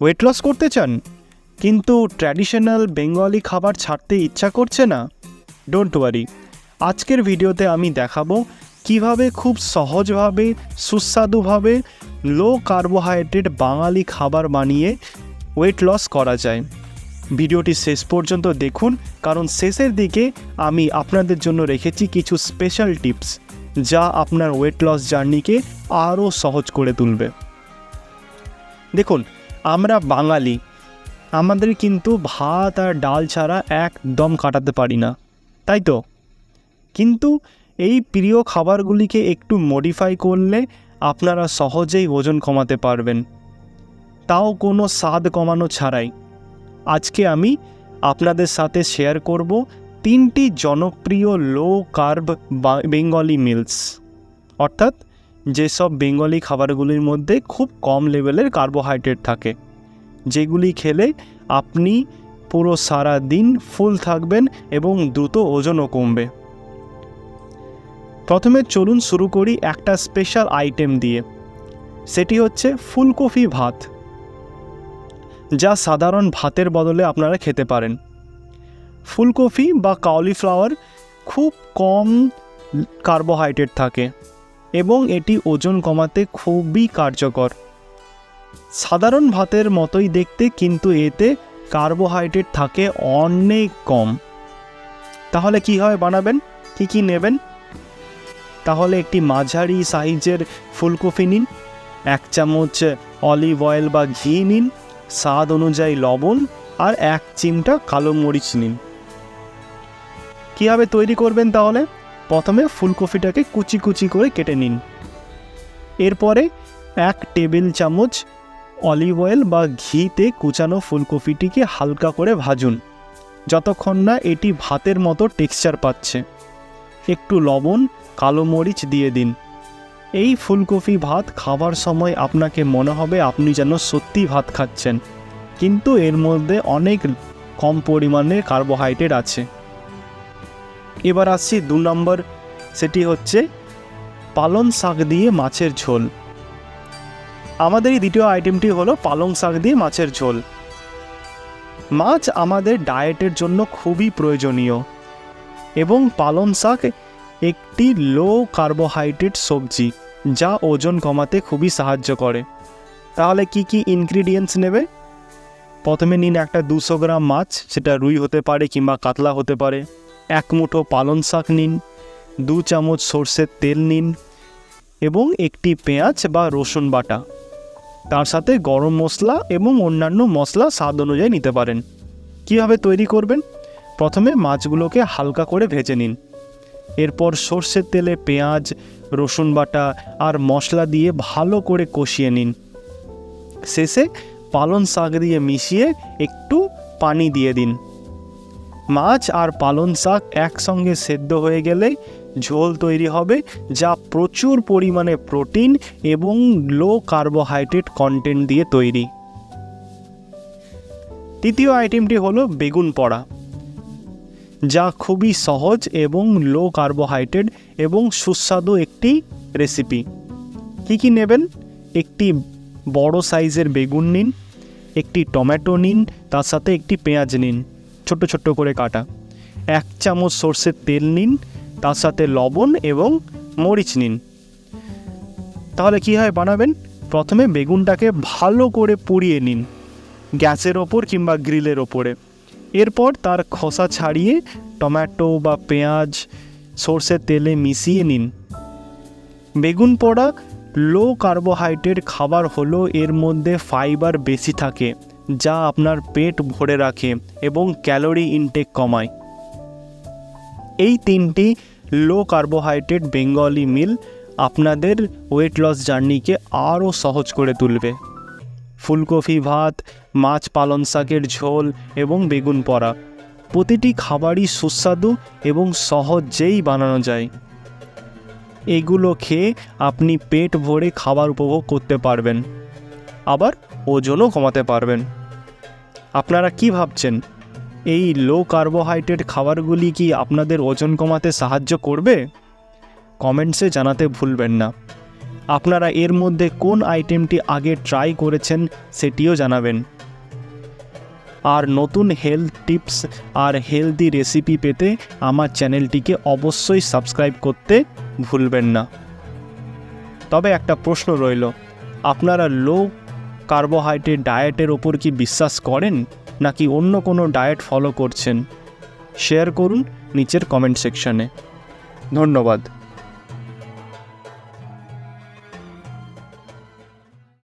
Weight loss করতে চান? কিন্তু ট্র্যাডিশনাল বেঙ্গলি খাবার ছাড়তে ইচ্ছা করছে না? ডোন্ট ওয়ারি আজকের ভিডিওতে আমি দেখাবো কীভাবে খুব সহজভাবে, সুস্বাদুভাবে লো কার্বোহাইড্রেট বাঙালি খাবার বানিয়ে ওয়েট লস করা যায়। ভিডিওটি শেষ পর্যন্ত দেখুন, কারণ শেষের দিকে আমি আপনাদের জন্য রেখেছি কিছু স্পেশাল টিপস যা আপনার ওয়েট লস জার্নিকে আরও সহজ করে তুলবে। দেখুন আমরা বাঙালি, আমাদের কিন্তু ভাত আর ডাল ছাড়া একদম কাটাতে পারি না, তাই তো? কিন্তু এই প্রিয় খাবারগুলিকে একটু মডিফাই করলে আপনারা সহজেই ওজন কমাতে পারবেন। তাও কোনো স্বাদ কমানো ছাড়াই। আজকে আমি আপনাদের সাথে শেয়ার করব তিনটি জনপ্রিয় লো কার্ব বেঙ্গলি মিলস অর্থাৎ যেসব বেঙ্গলি খাবারগুলির মধ্যে খুব কম লেভেলের কার্বোহাইড্রেট থাকে, যেগুলি খেলে আপনি পুরো সারা দিন ফুল থাকবেন এবং দ্রুত ওজনও কমবে। প্রথমে চলুন শুরু করি একটা স্পেশাল আইটেম দিয়ে, সেটি হচ্ছে ফুলকপি ভাত, যা সাধারণ ভাতের বদলে আপনারা খেতে পারেন। ফুলকপি বা কাউলিফ্লাওয়ার খুব কম কার্বোহাইড্রেট থাকে। এবং এটি ওজন কমাতে খুবই কার্যকর। সাধারণ ভাতের মতোই দেখতে, কিন্তু এতে কার্বোহাইড্রেট থাকে অনেক কম। তাহলে কীভাবে বানাবেন? কি কি নেবেন? তাহলে একটি মাঝারি সাইজের ফুলকপি নিন, এক চামচ অলিভ অয়েল বা ঘি নিন, স্বাদ অনুযায়ী লবণ আর এক চিমটা কালো মরিচ নিন। কীভাবে তৈরি করবেন তাহলে? প্রথমে ফুলকপিটাকে কুচি কুচি করে কেটে নিন। এরপরে এক টেবিল চামচ অলিভ অয়েল বা ঘিতে কুচানো ফুলকপিটিকে হালকা করে ভাজুন, যতক্ষণ না এটি ভাতের মতো টেক্সচার পাচ্ছে। একটু লবণ, কালো মরিচ দিয়ে দিন। এই ফুলকপি ভাত খাবার সময় আপনাকে মনে হবে আপনি যেন সত্যি ভাত খাচ্ছেন, কিন্তু এর মধ্যে অনেক কম পরিমাণে কার্বোহাইড্রেট আছে। এবার আসছি দু নম্বর, সেটি হচ্ছে পালং শাক দিয়ে মাছের ঝোল। আমাদের এই দ্বিতীয় আইটেমটি হলো পালং শাক দিয়ে মাছের ঝোল। মাছ আমাদের ডায়েটের জন্য খুবই প্রয়োজনীয় এবং পালং শাক একটি লো কার্বোহাইড্রেট সবজি, যা ওজন কমাতে খুবই সাহায্য করে। তাহলে কি কি ইনগ্রিডিয়েন্টস নেবে? প্রথমে নিন একটা দুশো গ্রাম মাছ, সেটা রুই হতে পারে কিংবা কাতলা হতে পারে। এক মুঠো পালং শাক নিন, দু চামচ সর্ষের তেল নিন এবং একটি পেঁয়াজ বা রসুন বাটা। তার সাথে গরম মশলা এবং অন্যান্য মশলা স্বাদ অনুযায়ী নিতে পারেন। কীভাবে তৈরি করবেন? প্রথমে মাছগুলোকে হালকা করে ভেজে নিন। এরপর সর্ষের তেলে পেঁয়াজ, রসুন বাটা আর মশলা দিয়ে ভালো করে কষিয়ে নিন। শেষে পালং শাক দিয়ে মিশিয়ে একটু পানি দিয়ে দিন। মাছ আর পালং শাক একসঙ্গে সেদ্ধ হয়ে গেলে ঝোল তৈরি হবে, যা প্রচুর পরিমাণে প্রোটিন এবং লো কার্বোহাইড্রেট কন্টেন্ট দিয়ে তৈরি। তৃতীয় আইটেমটি হলো বেগুন পড়া, যা খুবই সহজ এবং লো কার্বোহাইড্রেট এবং সুস্বাদু একটি রেসিপি কী কী নেবেন? একটি বড় সাইজের বেগুন নিন, একটি টমেটো নিন, তার সাথে একটি পেঁয়াজ নিন। ছোট ছোট করে কাটা। এক চামচ সর্ষের তেল নিন, তার সাথে লবণ এবং মরিচ নিন। তাহলে কী হয় বানাবেন? প্রথমে বেগুনটাকে ভালো করে পুড়িয়ে নিন, গ্যাসের ওপর কিংবা গ্রিলের ওপরে। এরপর তার খোসা ছাড়িয়ে টমেটো বা পেঁয়াজ সর্ষের তেলে মিশিয়ে নিন। বেগুন পোড়া লো কার্বোহাইড্রেট খাবার হলো এর মধ্যে ফাইবার বেশি থাকে। যা আপনার পেট ভরে রাখে এবং ক্যালোরি ইনটেক কমায়। এই তিনটি লো কার্বোহাইড্রেট বেঙ্গলি মিল আপনাদের ওয়েট লস জার্নিকে আরও সহজ করে তুলবে। ফুলকপি ভাত, মাছ পালং শাকের ঝোল এবং বেগুন পড়া প্রতিটি খাবারই সুস্বাদু এবং সহজেই বানানো যায়। এগুলো খেয়ে আপনি পেট ভরে খাবার উপভোগ করতে পারবেন। আবার ওজনও কমাতে পারবেন। আপনারা কি ভাবছেন? এই লো কার্বোহাইড্রেট খাবারগুলি কি আপনাদের ওজন কমাতে সাহায্য করবে? কমেন্টসে জানাতে ভুলবেন না। আপনারা এর মধ্যে কোন আইটেমটি আগে ট্রাই করেছেন সেটিও জানাবেন। আর নতুন হেলথ টিপস আর হেলদি রেসিপি পেতে আমার চ্যানেলটিকে অবশ্যই সাবস্ক্রাইব করতে ভুলবেন না। তবে একটা প্রশ্ন রইল, আপনারা লো কার্বোহাইড্রেট ডায়েটের ওপর কি বিশ্বাস করেন, নাকি অন্য কোনো ডায়েট ফলো করছেন? শেয়ার করুন নিচের কমেন্ট সেকশনে ধন্যবাদ।